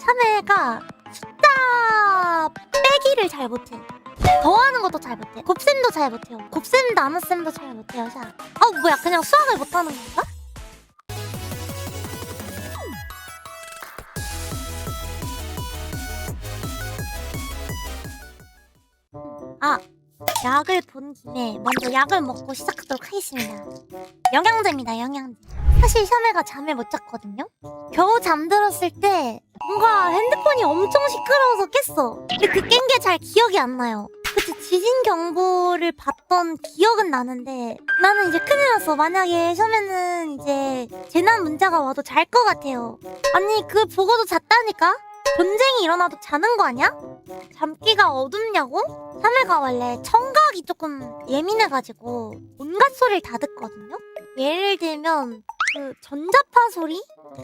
샤메가 숫자 빼기를 잘 못해. 더하는 것도 잘 못해. 곱셈도 잘 못해요. 곱셈 나눗셈도 잘 못해요. 샤. 어 뭐야 그냥 수학을 못하는 건가? 아 약을 본 김에 먼저 약을 먹고 시작하도록 하겠습니다. 영양제입니다, 영양제. 사실 샤메가 잠을 못 잤거든요. 겨우 잠들었을 때 뭔가 핸드폰이 엄청 시끄러워서 깼어. 근데 그 깬 게 잘 기억이 안 나요. 그치 지진 경보를 봤던 기억은 나는데 나는 이제 큰일 났어. 만약에 샤메는 이제 재난 문자가 와도 잘 것 같아요. 아니 그 보고도 잤다니까? 전쟁이 일어나도 자는 거 아니야? 잠기가 어둡냐고? 샤메가 원래 청각이 조금 예민해가지고 온갖 소리를 다 듣거든요. 예를 들면 그 전자파 소리?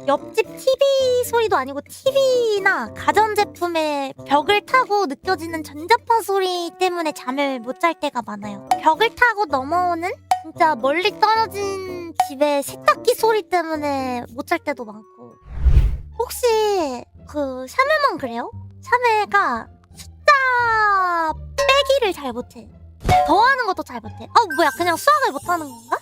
옆집 TV 소리도 아니고 TV나 가전제품의 벽을 타고 느껴지는 전자파 소리 때문에 잠을 못 잘 때가 많아요. 벽을 타고 넘어오는 진짜 멀리 떨어진 집의 세탁기 소리 때문에 못 잘 때도 많고. 혹시 그 샤메만 그래요? 샤메가 숫자 빼기를 잘 못해. 더하는 것도 잘 못해. 어 뭐야 그냥 수학을 못하는 건가?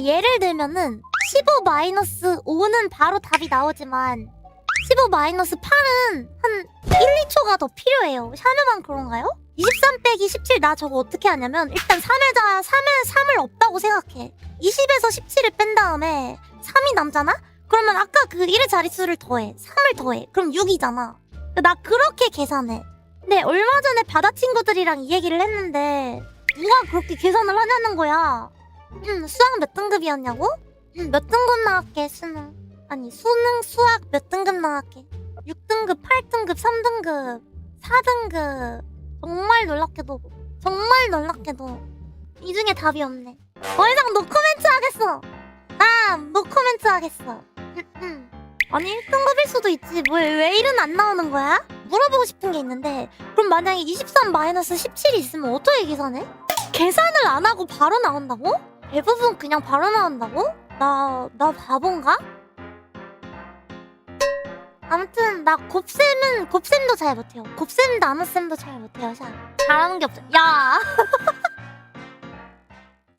그러니까 예를 들면은 15 마이너스 5는 바로 답이 나오지만 15 마이너스 8은 한 1, 2초가 더 필요해요. 샤메만 그런가요? 23 빼기 17 나 저거 어떻게 하냐면 일단 3회자 3에 3을 없다고 생각해. 20에서 17을 뺀 다음에 3이 남잖아? 그러면 아까 그 1의 자릿수를 더해. 3을 더해. 그럼 6이잖아. 나 그렇게 계산해. 근데 얼마 전에 바다 친구들이랑 이 얘기를 했는데 누가 그렇게 계산을 하냐는 거야. 음, 수학 몇 등급이었냐고? 음, 몇 등급 나왔게, 수능. 아니, 수능, 수학 몇 등급 나왔게? 6등급, 8등급, 3등급, 4등급. 정말 놀랍게도, 정말 놀랍게도, 이 중에 답이 없네. 더 이상 노코멘트 하겠어! 나 노코멘트 하겠어. 음, 음. 아니, 1등급일 수도 있지. 왜, 왜 1은 안 나오는 거야? 물어보고 싶은 게 있는데, 그럼 만약에 23 마이너스 17이 있으면 어떻게 계산해? 계산을 안 하고 바로 나온다고? 대부분 그냥 바로 나온다고? 나, 나 바본가? 아무튼, 나 곱셈은, 곱셈도 잘 못해요. 곱셈 나눗셈도 잘 못해요, 샤. 잘하는 게 없어. 야!